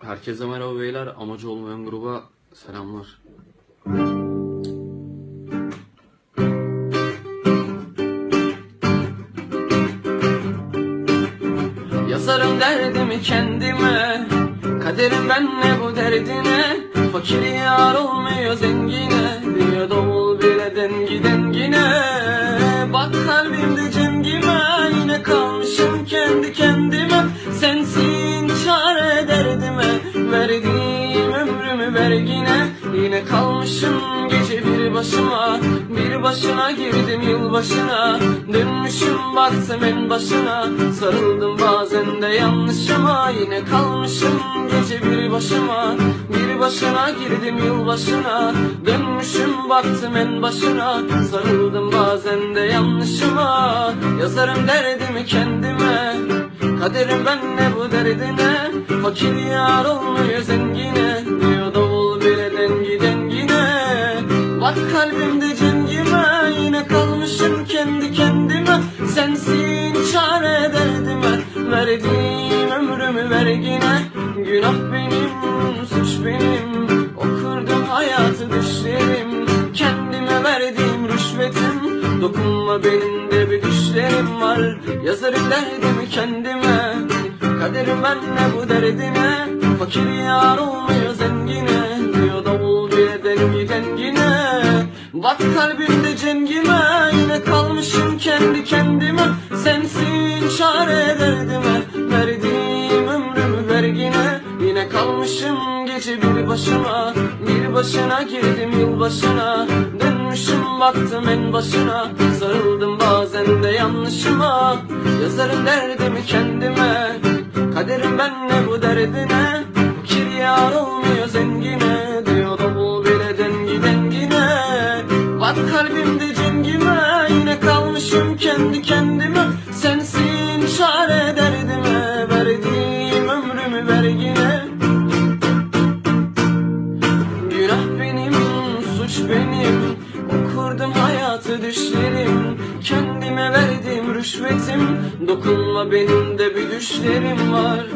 Herkese merhaba beyler. Amacı olmayan gruba selamlar. Yazarım derdimi kendime Kaderim ben ne bu derdine Fakir yar olmuyor zengine Diyor davul bile dengi dengine Bak kalbimde vergine Yine kalmışım gece bir başıma. Bir başına girdim yılbaşına Dönmüşüm baktım en başına. Sarıldım bazen de yanlışıma. Yine kalmışım gece bir başıma. Bir başına girdim yılbaşına Dönmüşüm baktım en başına. Sarıldım bazen de yanlışıma. Yazarım derdimi kendime. Kaderim ben ne bu derdine? Fakir yar olmuyor zengine derdime Verdiğim ömrümü vergine Günah benim, suç benim. Okurdum hayatı düşlerim. Kendime verdiğim rüşvetim. Dokunma benim de bir düşlerim var. Yazarım derdimi kendime. Kaderim ben ne bu derdine Fakir yar olmuyor zengine. Diyor davul bile dengi dengine Bak kalbimde cengime. Yine kalmışım kendi kendime. Sensin çare derdime Kalmışım gece bir başıma Bir başına girdim yılbaşına Dönmüşüm baktım en başına Sarıldım bazen de yanlışıma. Yazarım derdimi kendime Kaderim ben ne bu derdine? Fakir yar olmuyor zengine Diyor davul bile dengi dengine. Bak kalbimde cengime Yine kalmışım kendi kendime. Sensin çare derdime Verdiğim ömrümü vergine suç benim Okurdum hayatı düşlerim. Kendime verdiğim rüşvetim Dokunma benim de bir düşlerim var